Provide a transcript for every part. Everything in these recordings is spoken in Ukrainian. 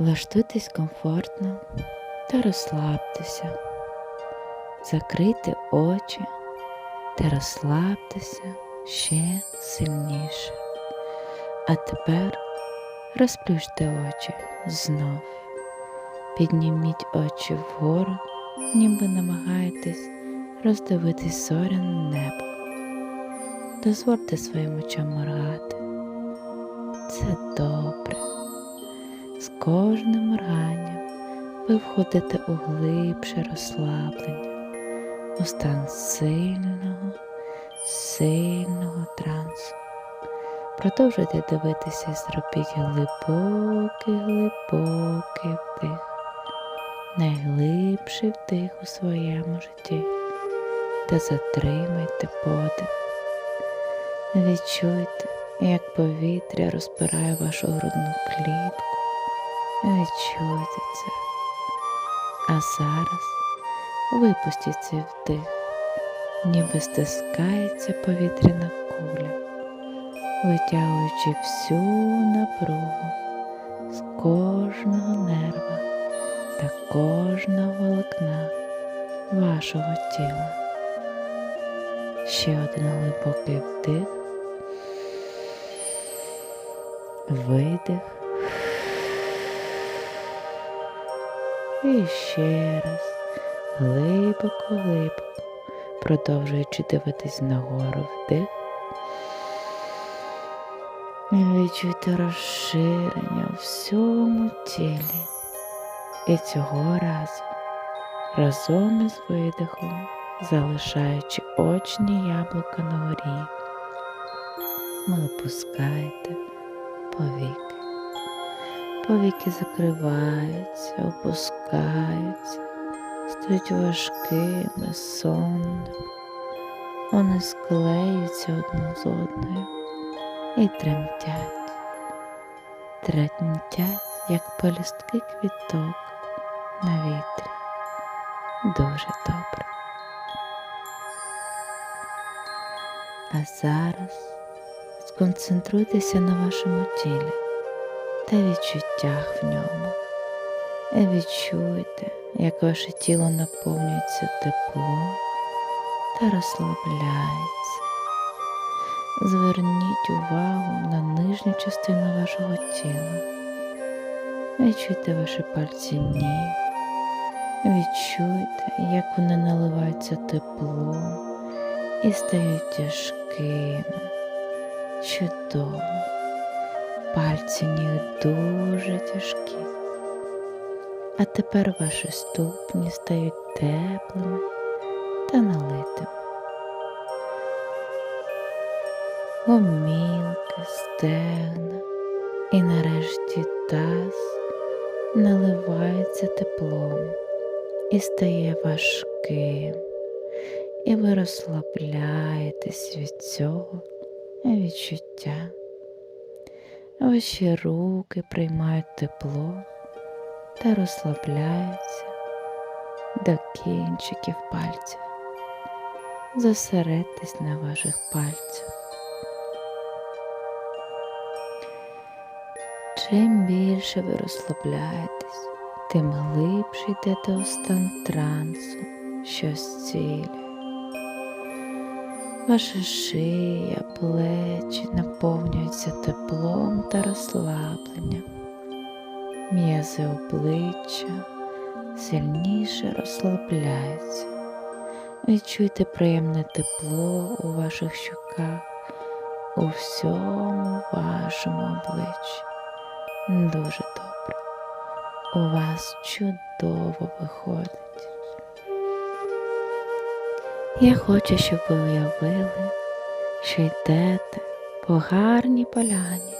Влаштуйтесь комфортно та розслабтеся. Закрийте очі та розслабтеся ще сильніше. А тепер розплющте очі знов. Підніміть очі вгору, ніби намагаєтесь роздивитись зоряне небо. Дозвольте своїм очам моргати. Це добре. Кожним морганням ви входите у глибше розслаблення, у стан сильного, сильного трансу. Продовжуйте дивитися і зробіть глибокий, глибокий вдих, найглибший вдих у своєму житті та затримайте подих. Відчуйте, як повітря розпирає вашу грудну клітку. Відчуйте це. А зараз випустіть цей вдих, ніби стискається повітряна куля, витягуючи всю напругу з кожного нерва та кожного волокна вашого тіла. Ще один глибокий вдих, видих. І ще раз глибоко-глибоко, продовжуючи дивитись нагору вдих. І Відчуйте розширення у всьому тілі. І цього разу разом із видихом, залишаючи очні яблука на горі, ви опускаєте повіки. Повіки закриваються, опускаються, стають важкими, сонними. Вони склеюються одну з одною і тремтять, тремтять, як пелюстки квіток на вітрі. Дуже добре. А зараз сконцентруйтеся на вашому тілі та відчуттях в ньому. І відчуйте, як ваше тіло наповнюється теплом та розслабляється. Зверніть увагу на нижню частину вашого тіла. Відчуйте ваші пальці ніг. Відчуйте, як вони наливаються теплом і стають тяжкими. Чудово. Пальці ніг дуже тяжкі. А тепер ваші ступні стають теплими та налитими. Гомілки, стегна і нарешті таз наливається теплом і стає важким, і ви розслабляєтесь від цього відчуття. Ваші руки приймають тепло та розслабляються до кінчиків пальців. Зосередьтесь на ваших пальцях. Чим більше ви розслабляєтесь, тим глибше йдете у стан трансу, що зцілює. Ваша шия, плечі наповнюються теплом та розслабленням. М'язи обличчя сильніше розслабляються. Відчуйте приємне тепло у ваших щоках, у всьому вашому обличчі. Дуже добре. У вас чудово виходить. Я хочу, щоб ви уявили, що йдете по гарній поляні,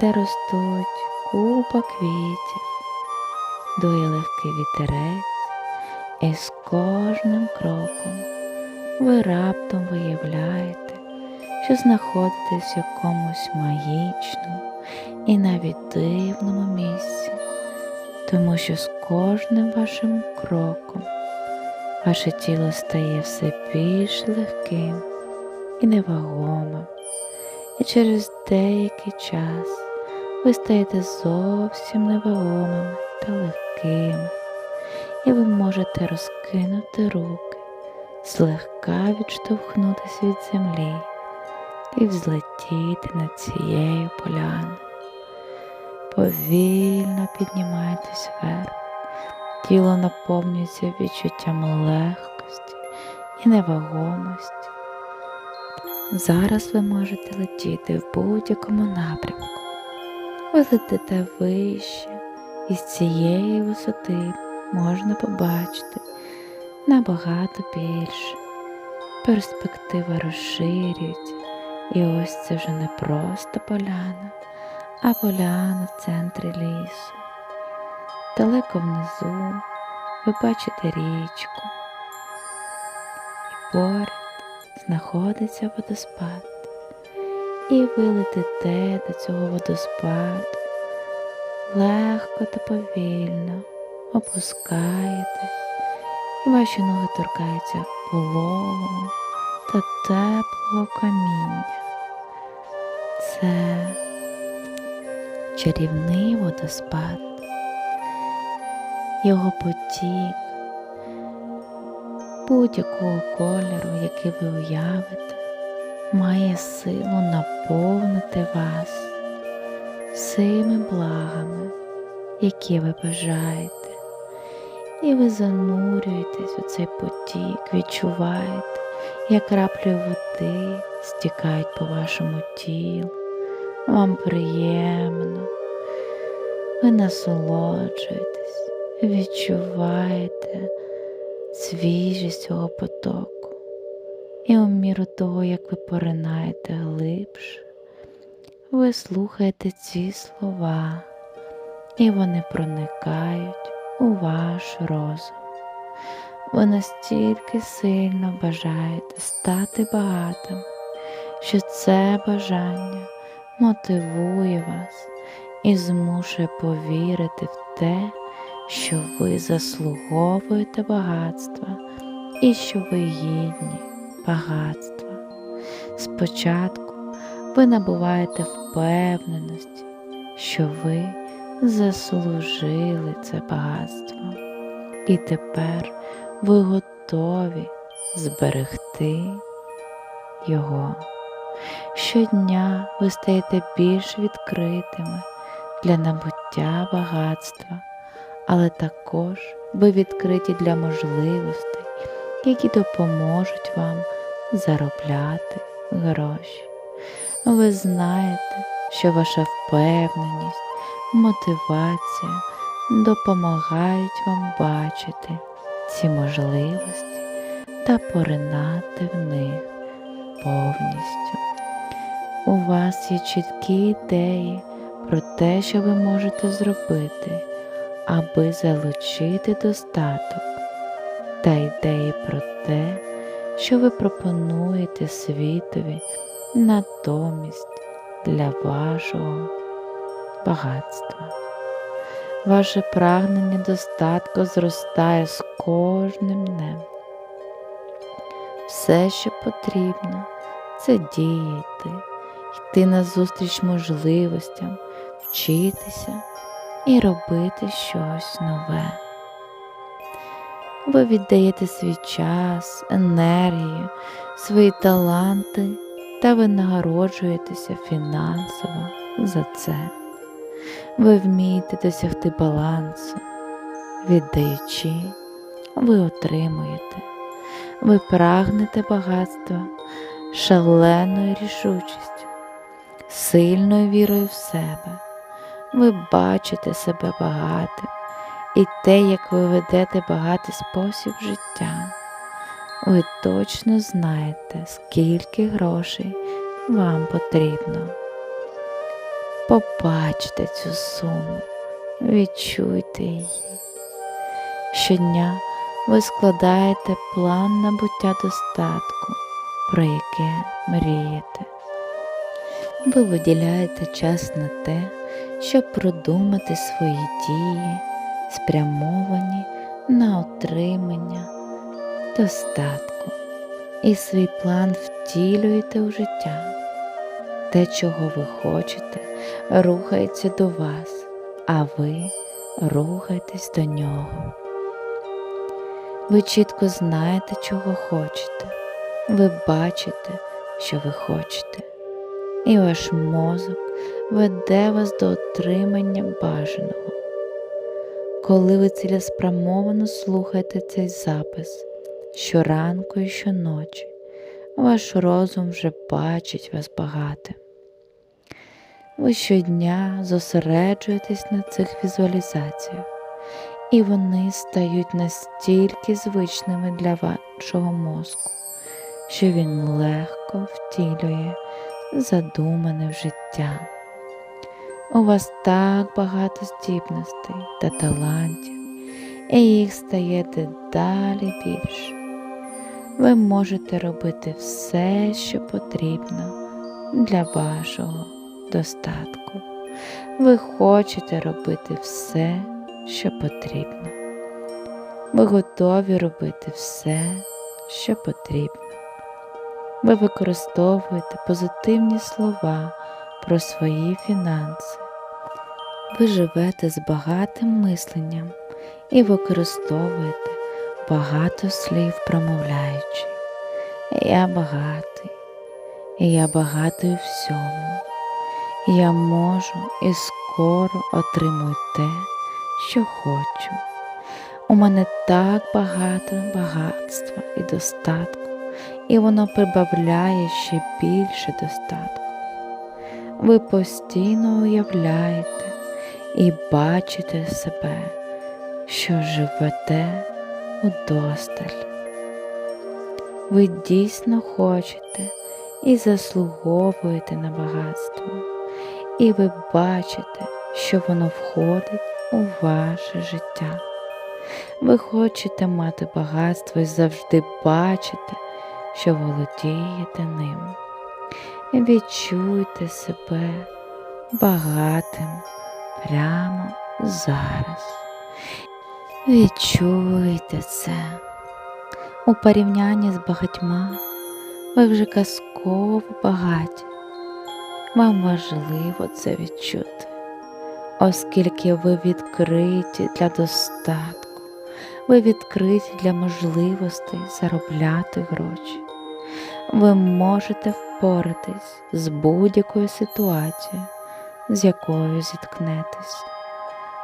де ростуть купа квітів, дує легкий вітерець, і з кожним кроком ви раптом виявляєте, що знаходитесь в якомусь магічному і навіть дивному місці, тому що з кожним вашим кроком ваше тіло стає все більш легким і невагомим, і через деякий час ви стаєте зовсім невагомими та легкими, і ви можете розкинути руки, злегка відштовхнутися від землі і взлетіти над цією поляною. Повільно піднімаєтесь вверх, тіло наповнюється відчуттям легкості і невагомості. Зараз ви можете летіти в будь-якому напрямку. Ви летите вище, і з цієї висоти можна побачити набагато більше. Перспектива розширюється, і ось це вже не просто поляна, а поляна в центрі лісу. Далеко внизу ви бачите річку, і поряд знаходиться водоспад, і ви летите до цього водоспаду, легко та повільно опускаєтесь, і ваші ноги торкаються пологого та теплого каміння. Це чарівний водоспад, його потік будь-якого кольору, який ви уявите, має силу наповнити вас всіми благами, які ви бажаєте. І ви занурюєтесь у цей потік, відчуваєте, як краплі води стікають по вашому тілу. Вам приємно, ви насолоджуєтесь, відчуваєте свіжість цього потоку. І у міру того, як ви поринаєте глибше, ви слухаєте ці слова, і вони проникають у ваш розум. Ви настільки сильно бажаєте стати багатим, що це бажання мотивує вас і змушує повірити в те, що ви заслуговуєте багатства і що ви гідні багатства. Спочатку ви набуваєте впевненості, що ви заслужили це багатство, і тепер ви готові зберегти його. Щодня ви стаєте більш відкритими для набуття багатства, але також ви відкриті для можливостей, які допоможуть вам заробляти гроші. Ви знаєте, що ваша впевненість, мотивація допомагають вам бачити ці можливості та поринати в них повністю. У вас є чіткі ідеї про те, що ви можете зробити, аби залучити достаток, та ідеї про те, що ви пропонуєте світові натомість для вашого багатства. Ваше прагнення достатку зростає з кожним днем. Все, що потрібно, це діяти, йти назустріч можливостям, вчитися і робити щось нове. Ви віддаєте свій час, енергію, свої таланти та ви нагороджуєтеся фінансово за це. Ви вмієте досягти балансу, віддаючи, ви отримуєте, ви прагнете багатства шаленою рішучістю, сильною вірою в себе. Ви бачите себе багатим і те, як ви ведете багатий спосіб життя. Ви точно знаєте, скільки грошей вам потрібно. Побачте цю суму, відчуйте її. Щодня ви складаєте план набуття достатку, про яке мрієте. Ви виділяєте час на те, щоб продумати свої дії, спрямовані на отримання достатку, і свій план втілюєте у життя. Те, чого ви хочете, рухається до вас, а ви рухайтесь до нього. Ви чітко знаєте, чого хочете. Ви бачите, що ви хочете, і ваш мозок веде вас до отримання бажаного. Коли ви цілеспрямовано слухаєте цей запис щоранку і щоночі, ваш розум вже бачить вас багатим. Ви щодня зосереджуєтесь на цих візуалізаціях, і вони стають настільки звичними для вашого мозку, що він легко втілює задумане в життя. У вас так багато здібностей та талантів, і їх стає дедалі більше. Ви можете робити все, що потрібно для вашого достатку. Ви хочете робити все, що потрібно. Ви готові робити все, що потрібно. Ви використовуєте позитивні слова про свої фінанси. Ви живете з багатим мисленням і використовуєте багато слів промовляючи. Я багатий, я багатий всьому. Я можу і скоро отримую те, що хочу. У мене так багато багатства і достатку, і воно прибавляє ще більше достатку. Ви постійно уявляєте і бачите себе, що живете удосталь. Ви дійсно хочете і заслуговуєте на багатство, і ви бачите, що воно входить у ваше життя. Ви хочете мати багатство і завжди бачите, що володієте ним. Відчуйте себе багатим прямо зараз. Відчуйте це. У порівнянні з багатьма ви вже казково багаті. Вам важливо це відчути, оскільки ви відкриті для достатку, ви відкриті для можливостей заробляти гроші. Ви можете впоратись з будь-якою ситуацією, з якою зіткнетесь.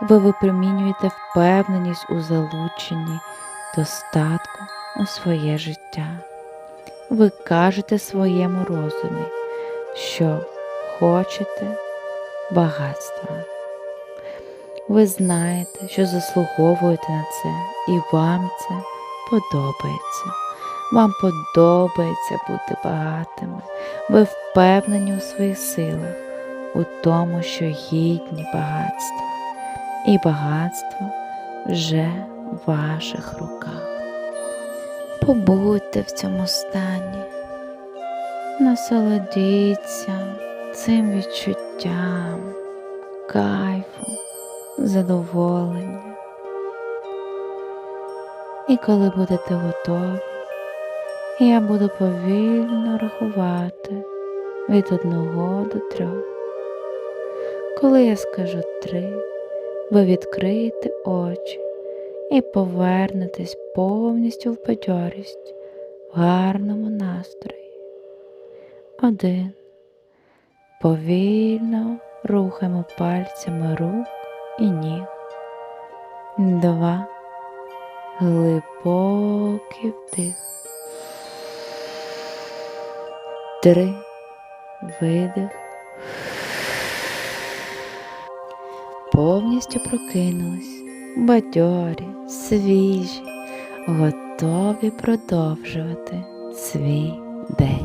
Ви випромінюєте впевненість у залученні достатку у своє життя. Ви кажете своєму розумі, що хочете багатства. Ви знаєте, що заслуговуєте на це, і вам це подобається. Вам подобається бути багатими. Ви впевнені у своїх силах, у тому, що гідні багатства, і багатство вже в ваших руках. Побудьте в цьому стані, насолодіться цим відчуттям, кайфу, задоволення. І коли будете готові, я буду повільно рахувати від одного до трьох. Коли я скажу три, ви відкриєте очі і повернетесь повністю в бадьорість в гарному настрої. Один. Повільно рухаємо пальцями рук і ніг. Два. Глибокий вдих. Три. Видих. Повністю прокинулись, бадьорі, свіжі, готові продовжувати свій день.